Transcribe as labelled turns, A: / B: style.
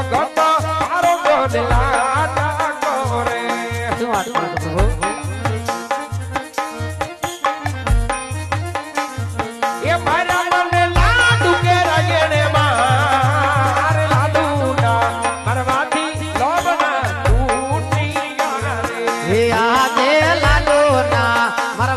A: ભગત તારો ગોદલા ડાકો
B: રે